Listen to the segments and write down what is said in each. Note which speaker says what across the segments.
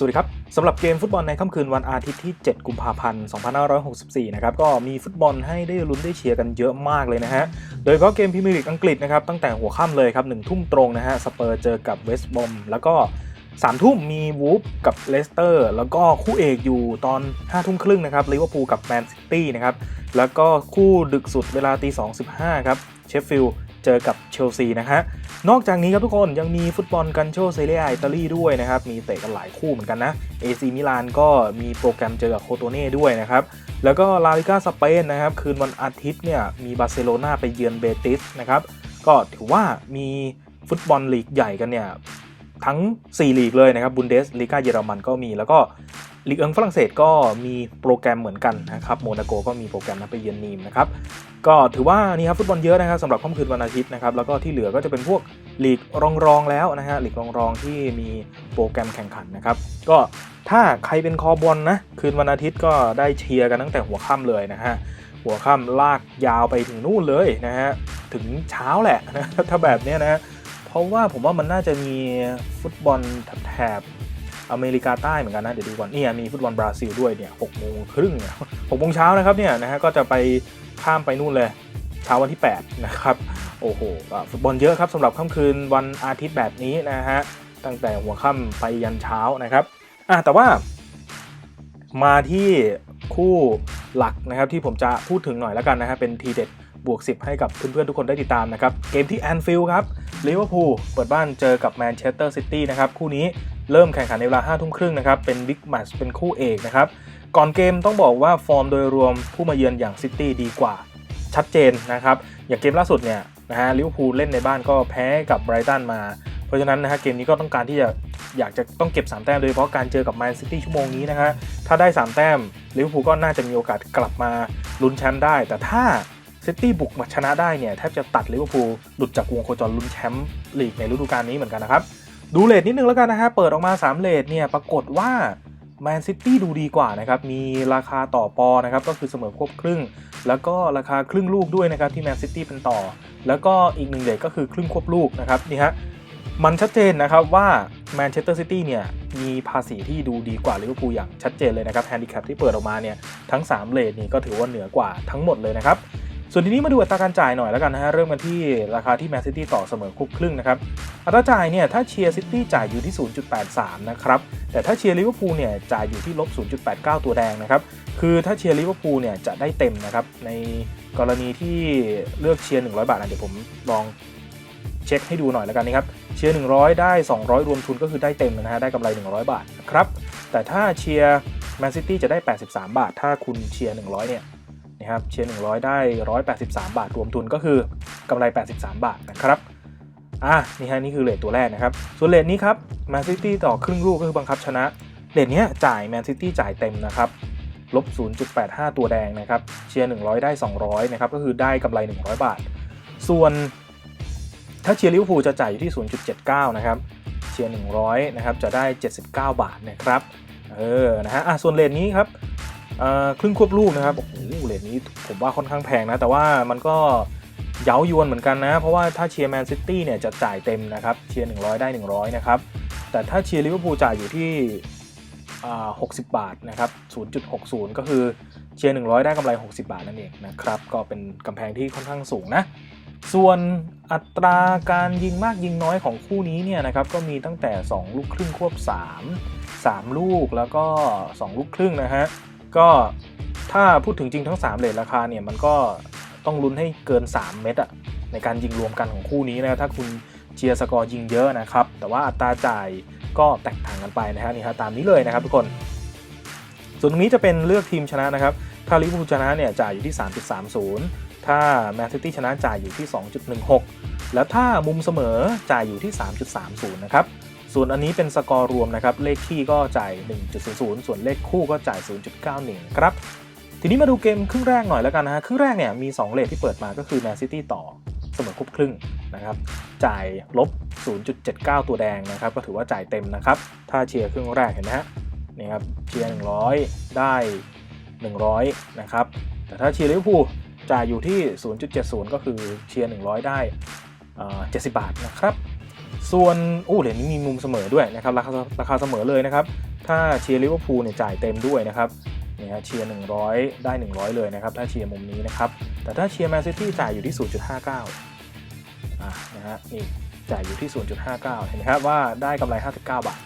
Speaker 1: สวัสดีครับสำหรับเกมฟุตบอลในค่ำคืนวันอาทิตย์ที่ 7 กุมภาพันธ์ 2564 นะครับก็มีฟุตบอลให้ได้ลุ้นได้เชียร์กันเยอะมากเลยนะฮะ โดยเฉพาะเกมพรีเมียร์ลีกอังกฤษนะครับตั้งแต่หัวค่ำเลยครับหนึ่งทุ่มตรงนะฮะสเปอร์เจอกับเวสต์บอมแล้วก็สามทุ่มมีวูฟกับเลสเตอร์ แล้วก็คู่เอกอยู่ตอน5้าทุ่มครึ่งนะครับลิเวอร์พูลกับแมนซิตี้นะครับแล้วก็คู่ดึกสุดเวลาตีสองสิบห้าครับเชฟฟิลด์ เจอกับเชลซีนะฮะ นอกจากนี้ครับทุกคนยังมีฟุตบอลกันโชเซเรียอิตาลีด้วยนะครับ มีเตะกันหลายคู่เหมือนกันนะเอซีมิลานก็มีโปรแกรมเจอกับโคโตเน่ด้วยนะครับ แล้วก็ลาลิกาสเปนนะครับ คืนวันอาทิตย์เนี่ยมีบาร์เซโลนาไปเยือนเบติสนะครับ ก็ถือว่ามีฟุตบอลลีกใหญ่กันเนี่ยทั้ง 4 ลีกเลยนะครับบุนเดสลีกาเยอรมันก็มีแล้วก็ ลีกเอิงฝรั่งเศสก็มีโปรแกรมเหมือนกันนะครับโมนาโกก็มีโปรแกรมนะไปเยือนนีมนะครับก็ถือว่านี่ครับฟุตบอลเยอะนะครับสำหรับค่ำคืนวันอาทิตย์นะครับแล้วก็ที่เหลือก็จะเป็นพวกลีกรองรองๆแล้วนะฮะลีกรองรองๆที่มีโปรแกรมแข่งขันนะครับก็ถ้าใครเป็นคอบอลนะคืนวันอาทิตย์ก็ได้เชียร์กันตั้งแต่หัวค่ำเลยนะฮะหัวค่ำลากยาวไปถึงนู่นเลยนะฮะถึงเช้าแหละนะถ้าแบบนี้นะฮะเพราะว่าผมว่ามันน่าจะมีฟุตบอลแถบ อเมริกาใต้เหมือนกันนะ เดี๋ยวดูก่อนเนี่ยมีฟุตบอลบราซิลด้วยเนี่ยหกโมงครึ่งเนี่ยหกโมงเช้านะครับเนี่ยนะฮะก็จะไปข้ามไปนู่นเลยเช้าวันที่ 8 นะครับ โอ้โหฟุตบอลเยอะครับสำหรับค่ำคืนวันอาทิตย์แบบนี้นะฮะตั้งแต่หัวค่ำไปยันเช้านะครับอะแต่ว่า มาที่คู่หลักนะครับที่ผมจะพูดถึงหน่อยแล้วกันนะฮะเป็นทีเด็ดบวก 10 ให้กับเพื่อนๆทุกคนได้ติดตามนะครับ เกมที่แอนฟิลด์ครับ ลิเวอร์พูลเปิดบ้านเจอกับแมนเชสเตอร์ซิตี้นะครับ คู่นี้เริ่มแข่งขันในเวลา5ทุ่มครึ่งนะครับ เป็นบิ๊กแมตช์เป็นคู่เอกนะครับ ก่อนเกมต้องบอกว่าฟอร์มโดยรวมผู้มาเยือนอย่างซิตี้ดีกว่า ชัดเจนนะครับ อย่างเกมล่าสุดเนี่ยนะฮะลิเวอร์พูลเล่นในบ้านก็แพ้กับไบรตันมา เพราะฉะนั้นนะฮะเกมนี้ก็ต้องการที่จะอยากจะต้องเก็บ 3 แต้มโดยเฉพาะการเจอกับแมนซิตี้ชั่วโมงนี้นะฮะถ้าได้ 3 แต้มลิเวอร์พูลก็น่าจะมีโอกาสกลับมาลุ้นแชมป์ได้ แต่ถ้า เซิตี้บุกมาชนะได้เนี่ยแทบจะตัดลิเวอร์พูลหลุดจากวงโคจรลุ้นแชมป์ลีกในฤดูกาลนี้เหมือนกันนะครับ ดูเลทนิดนึงแล้วกันนะฮะเปิดออกมา3เลทเนี่ยปรากฏว่าแมนซิตี้ดูดีกว่านะครับ มีราคาต่อปอนะครับ ก็คือเสมอควบครึ่ง แล้วก็ราคาครึ่งลูกด้วยนะครับ ที่แมนซิตี้เป็นต่อ แล้วก็อีกหนึ่งเลทก็คือครึ่งควบลูกนะครับ นี่ฮะ มันชัดเจนนะครับว่าแมนเชสเตอร์ซิตี้เนี่ยมีภาษีที่ดูดีกว่าลิเวอร์พูลอย่างชัดเจนเลยนะครับแฮนดิแคปที่เปิดออกมาเนี่ยทั้ง 3เลทนี่ก็ถือว่าเหนือกว่าทั้งหมดเลยนะครับ ส่วนทีนี้มาดูอัตราการจ่ายหน่อยแล้วกันนะฮะ เริ่มกันที่ราคาที่แมนซิตี้ต่อเสมอควบครึ่งนะครับ อัตราจ่ายเนี่ยถ้าเชียร์ซิตี้จ่ายอยู่ที่ 0.83 นะครับ แต่ถ้าเชียร์ลิเวอร์พูลเนี่ยจ่ายอยู่ที่ลบ 0.89 ตัวแดงนะครับ คือถ้าเชียร์ลิเวอร์พูลเนี่ยจะได้เต็มนะครับ ในกรณีที่เลือกเชียร์ 100 บาทอะเดี๋ยวผมลองเช็คให้ดูหน่อยแล้วกันนะครับ เชียร์ 100 ได้ 200 รวมทุนก็คือได้เต็มนะฮะ ได้กำไร 100 บาทนะครับ แต่ถ้าเชียร์แมนซิตี้จะได้ 83 บาท ถ้าคุณเชียร์ 100 เนี่ย นะครับเชียร์100 ได้ 183 บาท รวมทุนก็คือกำไร 83 บาทนะครับอะนี่ฮะนี่คือเลทตัวแรกนะครับ ส่วนเลทนี้ครับแมนซิตี้ต่อครึ่งลูกก็คือบังคับชนะเลทเนี้ยจ่ายแมนซิตี้จ่ายเต็มนะครับลบ 0.85 ตัวแดงนะครับเชียร์ 100 ได้ 200 นะครับ ก็คือได้กำไร 100 บาท ส่วนถ้าเชียร์ลิเวอร์พูลจะจ่ายอยู่ที่ 0.79 นะครับ เชียร์ 100 นะครับ จะได้ 79 บาทนะครับ เออ นะฮะ อะ ส่วนเลทนี้ครับ ครึ่งควบลูกนะครับโอ้โหเลทนี้ผมว่าค่อนข้างแพงนะ แต่ว่ามันก็เย้ายวนเหมือนกันนะ เพราะว่าถ้าเชียร์แมนซิตี้เนี่ยจะจ่ายเต็มนะครับ เชียร์ 100 ได้ 100 นะครับ แต่ถ้าเชียร์ลิเวอร์พูลจ่ายอยู่ที่อ่า60 บาทนะครับ 0.60 ก็คือเชียร์ 100 ได้กำไร 60 บาทนั่นเองนะครับ ก็เป็นกำแพงที่ค่อนข้างสูงนะ ส่วนอัตราการยิงมากยิงน้อยของคู่นี้เนี่ยนะครับ ก็มีตั้งแต่ 2 ลูกครึ่งควบ 3 3 ลูกแล้วก็ 2 ลูกครึ่งนะฮะ ก็ถ้าพูดถึงจริงทั้ง 3เลทราคาเนี่ยมันก็ต้องลุ้นให้เกิน 3 เม็ดอะในการยิงรวมกันของคู่นี้นะถ้าคุณเชียร์สกอร์ยิงเยอะนะครับ แต่ว่าอัตราจ่ายก็แตกต่างกันไปนะฮะนี่ฮะตามนี้เลยนะครับทุกคน ส่วนตรงนี้จะเป็นเลือกทีมชนะนะครับ ถ้าลิเวอร์พูลชนะเนี่ยจ่ายอยู่ที่ 3.30 ถ้าแมนซิตี้ชนะจ่ายอยู่ที่ 2.16 แล้วถ้ามุมเสมอจ่ายอยู่ที่ 3.30 นะครับ ส่วนอันนี้เป็นสกอร์รวมนะครับ เลขขี้ก็จ่าย 1.00 ส่วนเลขคู่ก็จ่าย 0.91 ครับ ทีนี้มาดูเกมครึ่งแรกหน่อยแล้วกันนะฮะ ครึ่งแรกเนี่ยมี 2 เลทที่เปิดมาก็คือแมนซิตี้ต่อเสมอครบครึ่งนะครับ จ่ายลบ 0.79 ตัวแดงนะครับ ก็ถือว่าจ่ายเต็มนะครับ ถ้าเชียร์ครึ่งแรกเห็นไหมฮะนี่ครับ เชียร์ 100 ได้ 100 นะครับ แต่ถ้าเชียร์ลิเวอร์พูลจ่ายอยู่ที่ 0.70 ก็คือเชียร์ 100 ได้เอ่อ70 บาทนะครับ ส่วนโอ้เหรียญนี้มีมุมเสมอด้วยนะครับราคาราคาเสมอเลยนะครับ ถ้าเชียร์ลิเวอร์พูลเนี่ยจ่ายเต็มด้วยนะครับเนี่ยฮะเชียร์ 100 ได้ 100 เลยนะครับ ถ้าเชียร์มุมนี้นะครับ แต่ถ้าเชียร์แมนซิตี้จ่ายอยู่ที่ 0.59อะนะฮะนี่จ่ายอยู่ที่ 0.59 เห็นไหมครับว่าได้กำไร 59 บาท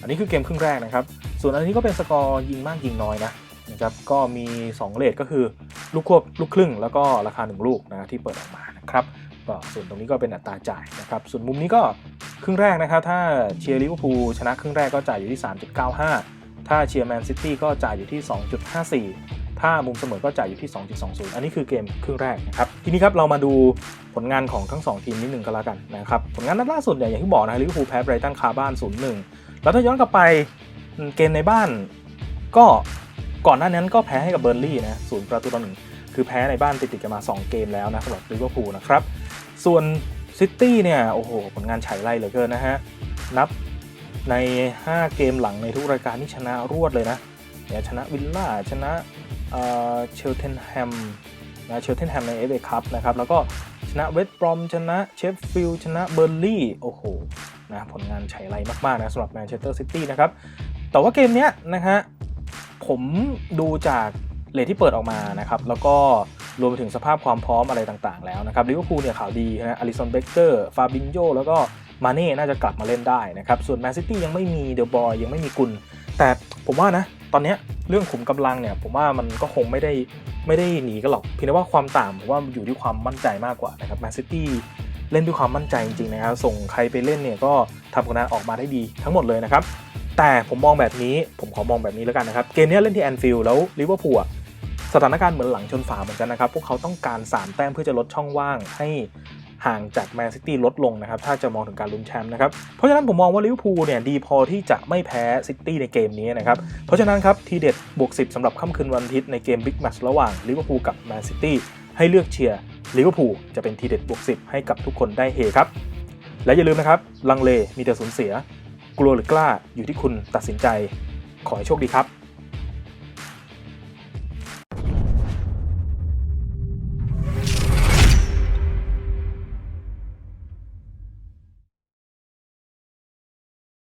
Speaker 1: อันนี้คือเกมครึ่งแรกนะครับ ส่วนอันนี้ก็เป็นสกอร์ยิงมากยิงน้อยนะนะครับ ก็มี 2 เลทก็คือลูกควบลูกครึ่ง แล้วก็ราคา 1 ลูกนะที่เปิดออกมานะครับก็ส่วนตรงนี้ก็เป็นอัตราจ่ายนะครับ ส่วนมุมนี้ก็ ครึ่งแรกนะครับ ถ้าเชียร์ลิเวอร์พูลชนะครึ่งแรกก็จ่ายอยู่ที่ 3.95 ถ้าเชียร์แมนซิตี้ก็จ่ายอยู่ที่ 2.54 ถ้ามุมเสมอก็จ่ายอยู่ที่ 2.20 อันนี้คือเกมครึ่งแรกนะครับทีนี้ครับเรามาดูผลงานของทั้ง 2 ทีมนิดหนึ่งก็แล้วกันนะครับผลงานนัดล่าสุดเนี่ยอย่างที่บอกนะลิเวอร์พูลแพ้ไบรตันคาบ้าน 0-1 แล้วถ้าย้อนกลับไปเกมในบ้านก็ก่อนหน้านั้นก็แพ้ให้กับเบอร์ลี่นะศูนย์ประตูต่อหนึ่งคือแพ้ในบ้านติดๆกันมา 2 เกมแล้วนะสำหรับลิเวอร์พูลนะครับส่วน ซิตี้เนี่ยโอ้โหผลงานฉายไล่เหลือเกินนะฮะ นับใน 5 เกมหลังในทุกรายการที่ชนะรวดเลยนะเนี่ยชนะวิลล่าชนะเชลเทนแฮมนะเชลเทนแฮมในเอฟเอคัพนะครับ แล้วก็ชนะเวสต์บรอมชนะเชฟฟิลด์ชนะเบอร์ลี่โอ้โหนะผลงานฉายไล่มาก ๆ นะสำหรับแมนเชสเตอร์ซิตี้นะครับ แต่ว่าเกมเนี้ยนะฮะผมดูจากเลทที่เปิดออกมานะครับ แล้วก็ รวมไปถึงสภาพความพร้อมอะไรต่างๆ แล้วนะครับลิเวอร์พูลเนี่ยข่าวดีนะอลิสันเบเกอร์ฟาบินโยแล้วก็มาเน่น่าจะกลับมาเล่นได้นะครับส่วนแมนซิตี้ยังไม่มีเดอะบอยยังไม่มีกุลแต่ผมว่านะตอนนี้เรื่องขุมกำลังเนี่ยผมว่ามันก็คงไม่ได้ไม่ได้หนีกันหรอกเพียงแต่ว่าความต่างผมว่าอยู่ที่ความมั่นใจมากกว่านะครับแมนซิตี้เล่นด้วยความมั่นใจจริงๆนะครับส่งใครไปเล่นเนี่ยก็ทำผลงานออกมาได้ดีทั้งหมดเลยนะครับแต่ผมมองแบบนี้ผมขอมองแบบนี้แล้วกันนะครับเกมนี้เล่นที่แอนฟิลด์แล้วลิเวอร์พูล สถานการณ์เหมือนหลังชนฝาเหมือนกันนะครับ พวกเขาต้องการ3แต้มเพื่อจะลดช่องว่างให้ห่างจากแมนซิตี้ลดลงนะครับ ถ้าจะมองถึงการลุ้นแชมป์นะครับ เพราะฉะนั้นผมมองว่าลิเวอร์พูลเนี่ยดีพอที่จะไม่แพ้ซิตี้ในเกมนี้นะครับ เพราะฉะนั้นครับ ทีเด็ดบวก 10สำหรับค่ำคืนวันอาทิตย์ในเกมบิ๊กแมตช์ระหว่างลิเวอร์พูลกับแมนซิตี้ให้เลือกเชียร์ลิเวอร์พูลจะเป็นทีเด็ดบวก 10 ให้กับทุกคนได้เฮครับ และอย่าลืมนะครับลังเลมีแต่สูญเสีย กลัวหรือกล้าอยู่ที่คุณตัดสินใจ ขอให้โชคดีครับ